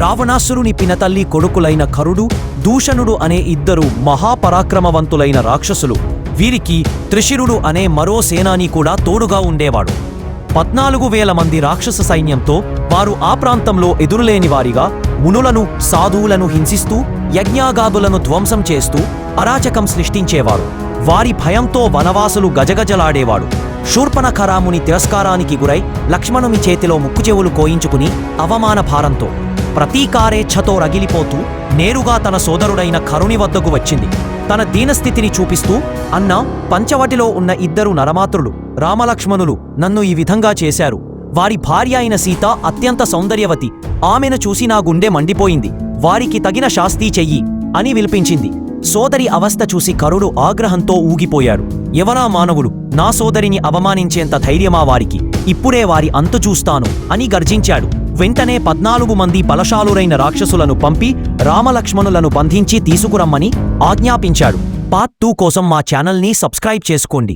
రావణాసురుని పినతల్లి కొడుకులైన కరుడు దూషణుడు అనే ఇద్దరు మహాపరాక్రమవంతులైన రాక్షసులు. వీరికి త్రిశిరుడు అనే మరో సేనాని కూడా తోడుగా ఉండేవాడు. పద్నాలుగు వేల మంది రాక్షస సైన్యంతో వారు ఆ ప్రాంతంలో ఎదురులేని వారిగా మునులను సాధువులను హింసిస్తూ యజ్ఞాగాదులను ధ్వంసం చేస్తూ అరాచకం సృష్టించేవారు. వారి భయంతో వనవాసులు గజగజలాడేవాడు. శూర్పణఖరాముని తిరస్కారానికి గురై లక్ష్మణుని చేతిలో ముక్కుచెవులు కోయించుకుని అవమాన భారంతో ప్రతీకారేచ్ఛతో రగిలిపోతూ నేరుగా తన సోదరుడైన కరుణి వద్దకు వచ్చింది. తన దీనస్థితిని చూపిస్తూ అన్న పంచవటిలో ఉన్న ఇద్దరు నరమాతృలు రామలక్ష్మణులు నన్ను ఈ విధంగా చేశారు. వారి భార్య అయిన సీత అత్యంత సౌందర్యవతి. ఆమెను చూసి నా గుండె మండిపోయింది. వారికి తగిన శాస్తి చెయ్యి అని విలిపించింది. సోదరి అవస్థ చూసి కరుడు ఆగ్రహంతో ఊగిపోయాడు. ఎవరా మానవుడు నా సోదరిని అవమానించేంత ధైర్యమా వారికి? ఇప్పుడే వారి అంతు చూస్తాను అని గర్జించాడు. వెంటనే పద్నాలుగు మంది బలశాలురైన రాక్షసులను పంపి రామలక్ష్మణులను బంధించి తీసుకురమ్మని ఆజ్ఞాపించాడు. పార్ట్ టూ కోసం మా ఛానల్ని సబ్స్క్రైబ్ చేసుకోండి.